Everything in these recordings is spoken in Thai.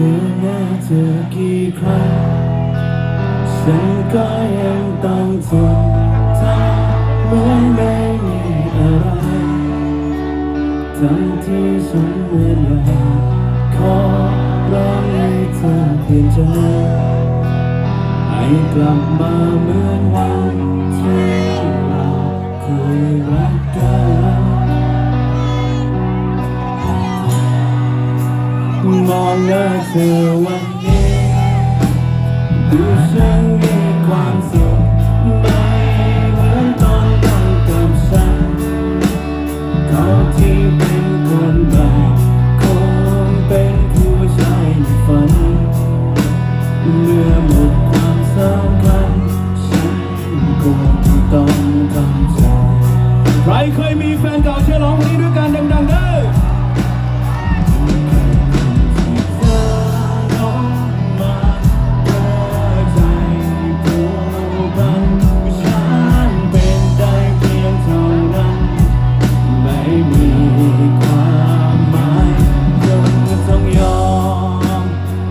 ธอหน้าเธอกี่ครั้ง ฉันก็ยังต้องทนทำเหมือนไม่มีอะไรทั้งที่ฉันเวลาขอร้องให้เธอเปลี่ยนใจให้กลับมาเหมือนวันที่เราเคยรักกัน มองหน้าเธอวันนี้ดูฉันมีความสุขไม่เหมือนตอนต้องกับฉันเขาที่เป็นคนใหม่คงเป็นผู้ชายในฝันเมื่อ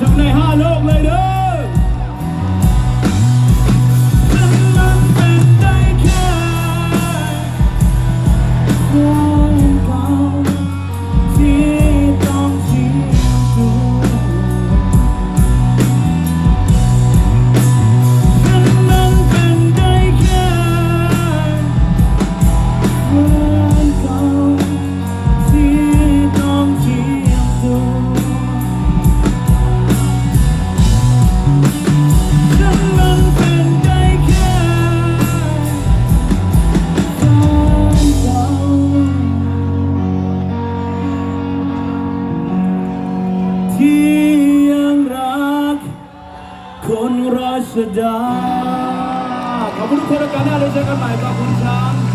สุดในห้าโลก ยังรัก คนราชดาขอบคุณทุกคนแล้วกันนะเราเจอกันใหม่ขอบคุณครับ